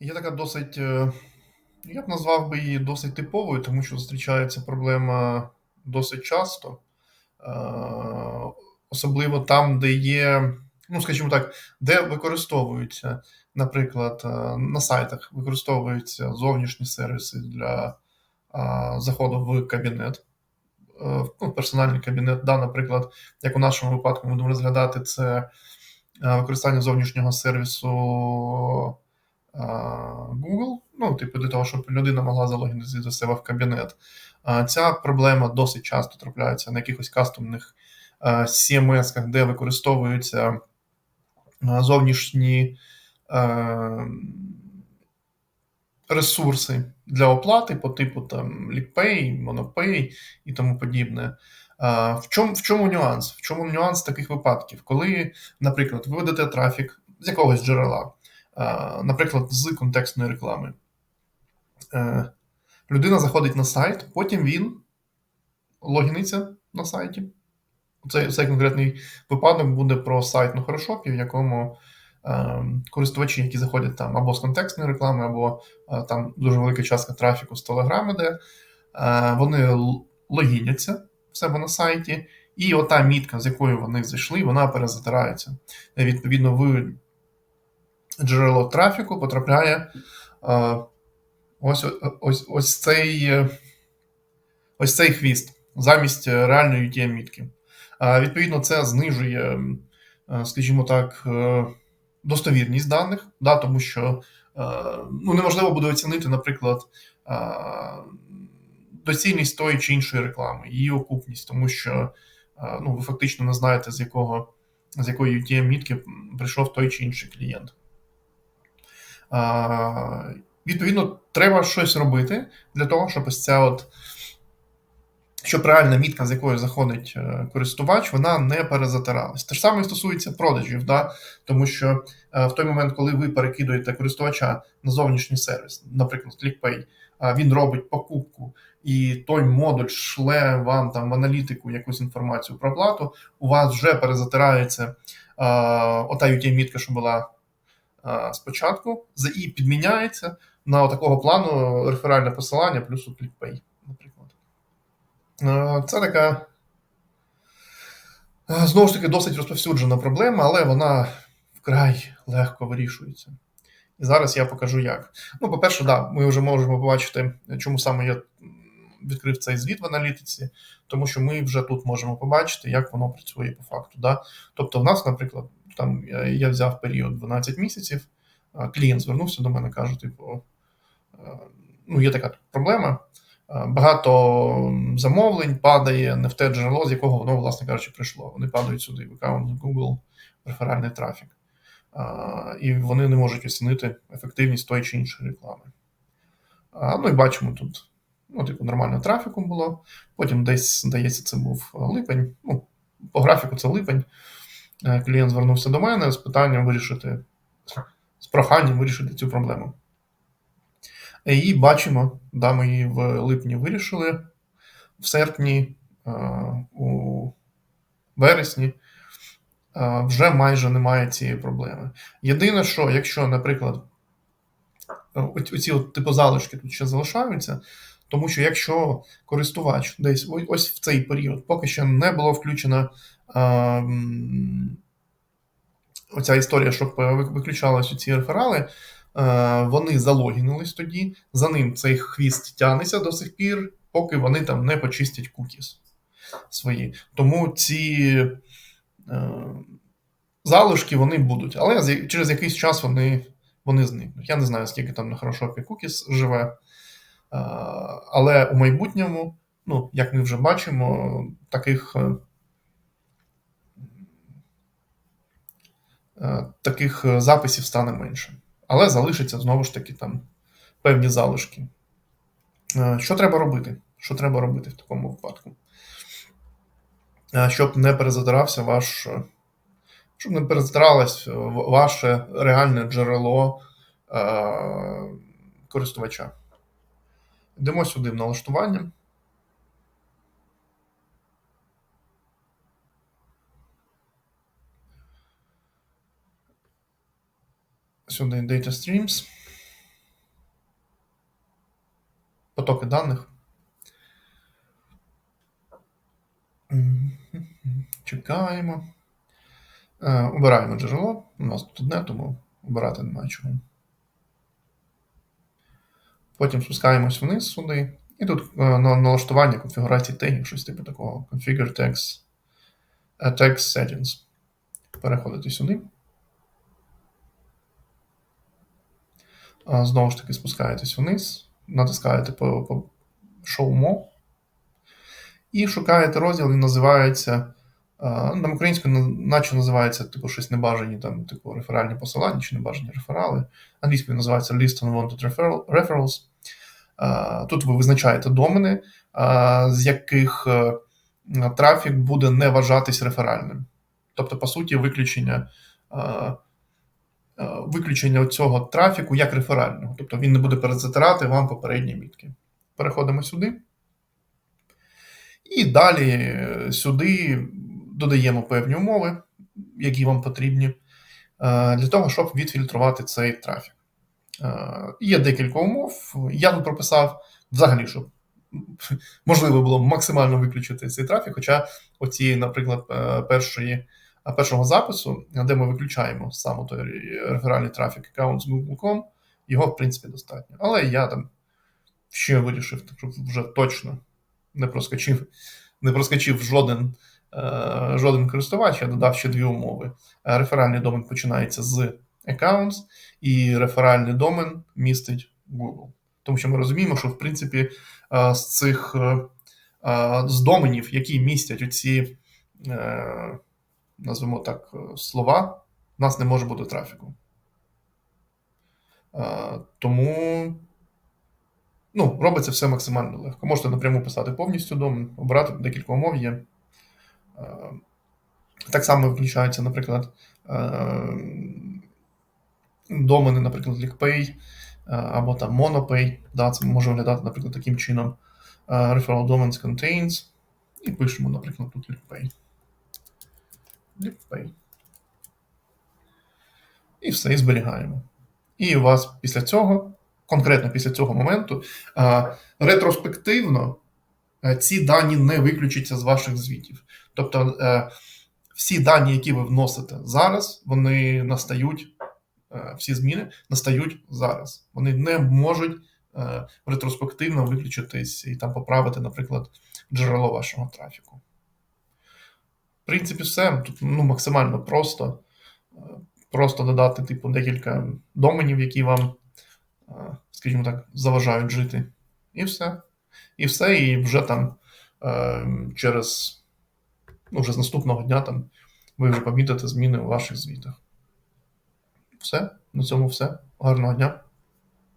Є така досить, е, я б назвав би її досить типовою, тому що зустрічається проблема досить часто. Е, Особливо там, де є, ну, скажімо так, де використовуються, наприклад, е, на сайтах використовуються зовнішні сервіси для заходу в кабінет, ну, персональний кабінет. Да, Наприклад, як у нашому випадку ми будемо розглядати це використання зовнішнього сервісу типу, для того, щоб людина могла залогінити до себе в кабінет. Ця проблема досить часто трапляється на якихось кастомних CMS-ках, де використовуються зовнішні ресурси для оплати по типу там LickPay, MonoPay і тому подібне. В чому в чому нюанс? В чому нюанс таких випадків? Коли, наприклад, ви ведете трафік з якогось джерела, наприклад, з контекстної реклами, Е, людина заходить на сайт, потім він логіниться на сайті. Цей, цей конкретний випадок буде про сайт на хорошопі, в якому е, користувачі, які заходять там або з контекстної реклами, або е, там дуже велика частка трафіку з Telegram іде, е, вони логіняться в себе на сайті, і ота мітка, з якою вони зайшли, вона перезатирається. Відповідно, в джерело трафіку потрапляє е, ось, ось, ось, цей, е, ось цей хвіст замість е, реальної UTM-мітки. Відповідно, це знижує, е, скажімо так, достовірність даних, да, тому що ну, неможливо буде оцінити, наприклад, доцільність тої чи іншої реклами, її окупність, тому що ну, ви фактично не знаєте, з якого з якої UTM-мітки прийшов той чи інший клієнт. Відповідно, треба щось робити для того, щоб ось ця от щоб реальна мітка, з якою заходить е, користувач, вона не перезатиралась. Те ж саме стосується продажів, да? тому що е, в той момент, коли ви перекидуєте користувача на зовнішній сервіс, наприклад, ClickPay, він робить покупку, і той модуль шле вам там в аналітику якусь інформацію про оплату, у вас вже перезатирається ота UTM-мітка, що була спочатку, за- і підміняється на такого плану реферальне посилання плюс у ClickPay, наприклад. Е, Це така е, знову ж таки досить розповсюджена проблема, але вона вкрай легко вирішується. І зараз я покажу як. Ну, по-перше, да, ми вже можемо побачити, чому саме я відкрив цей звіт в аналітиці, тому що ми вже тут можемо побачити, як воно працює по факту. Да? Тобто, в нас, наприклад, там я- я взяв період 12 місяців, клієнт звернувся до мене, каже, типу, е, ну, є така проблема. Е, Багато замовлень падає не в те джерело, з якого воно, власне кажучи, прийшло. Вони падають сюди в аккаунт Google, реферальний трафік. І вони не можуть оцінити ефективність тої чи іншої реклами. Ну і бачимо тут, ну, типу, нормально трафіку було. Потім десь, здається, це був липень. Ну, по графіку це липень. Е, Клієнт звернувся до мене з питанням вирішити, з проханням вирішити цю проблему. І бачимо, да, ми її в липні вирішили, в серпні, е, у вересні е, вже майже немає цієї проблеми. Єдине, що якщо, наприклад, е, оці от типу залишки тут ще залишаються, тому що якщо користувач десь ось в цей період поки що не було включено оця історія, щоб виключалися ці реферали, вони залогінились тоді, за ним цей хвіст тягнеться до сих пір, поки вони там не почистять кукіс свої. Тому ці е, залишки вони будуть, але через якийсь час вони, вони зникнуть. Я не знаю, скільки там на хорошопі кукіс живе. Е, але у майбутньому, ну, як ми вже бачимо, таких. е, е, таких е, записів стане менше. Але залишиться знову ж таки там певні залишки. Е, Що треба робити? Що треба робити в такому випадку? Е, Щоб не перезатирався ваш, е, щоб не перезатиралось е, ваше реальне джерело користувача. Йдемо сюди в налаштування. Сюди Data Streams. потоки даних. Чекаємо. Е, Обираємо джерело. У нас тут одне, тому обирати немає чого. Потім спускаємось вниз сюди. І тут е, налаштування конфігурації тегів, щось типу такого. Configure text, е, text settings. Переходите сюди. Знову ж таки, спускаєтесь вниз, натискаєте по, по More і шукаєте розділ, він називається. Там українською наче називається типу щось небажані, там, типу реферальні посилання чи небажані реферали. Англійською називається List Unwanted referral- Referrals. Тут ви визначаєте домени, з яких е, трафік буде не вважатись реферальним. Тобто, по суті, виключення. Е, Виключення цього трафіку як реферального, тобто він не буде перезатирати вам попередні мітки. Переходимо сюди. І далі е, сюди додаємо певні умови, які вам потрібні, е, для того, щоб відфільтрувати цей трафік. Є декілька умов. Я тут прописав взагалі, щоб можливо було максимально виключити цей трафік. Хоча оці, наприклад, першої, першого запису, де ми виключаємо саме той реферальний трафік аккаунт з Google.com, його в принципі достатньо. Але я там ще вирішив, щоб вже точно не проскочив, не проскочив жоден, е, жоден користувач, я додав ще дві умови. Реферальний домен починається з accounts, і реферальний домен містить Google. Тому що ми розуміємо, що в принципі е, з цих е, з доменів, які містять оці, назвемо так, е, слова, в нас не може бути трафіку. Е, Тому ну, робиться все максимально легко. Можете напряму писати повністю домен, обирати декілька умов є. Е, Так само виключаються, наприклад, домени, наприклад, LinkPay е, або там MonoPay. Да, це може виглядати, наприклад, таким чином. Referral Domains Contains. І пишемо, наприклад, тут LinkPay. LinkPay. І все, і зберігаємо. І у вас після цього, конкретно після цього моменту, ретроспективно е, ці дані не виключаться з ваших звітів. Тобто е, всі дані, які ви вносите зараз, вони настають, е, всі зміни настають зараз. Вони не можуть ретроспективно виключитись і там поправити, наприклад, джерело вашого трафіку. Принципі, все тут ну, максимально просто. Е, Просто додати, типу, декілька доменів, які вам, е, скажімо так, заважають жити. І все. І все, і вже там е, через ну, вже з наступного дня там ви вже помітите зміни у ваших звітах. Все, на цьому все. Гарного дня.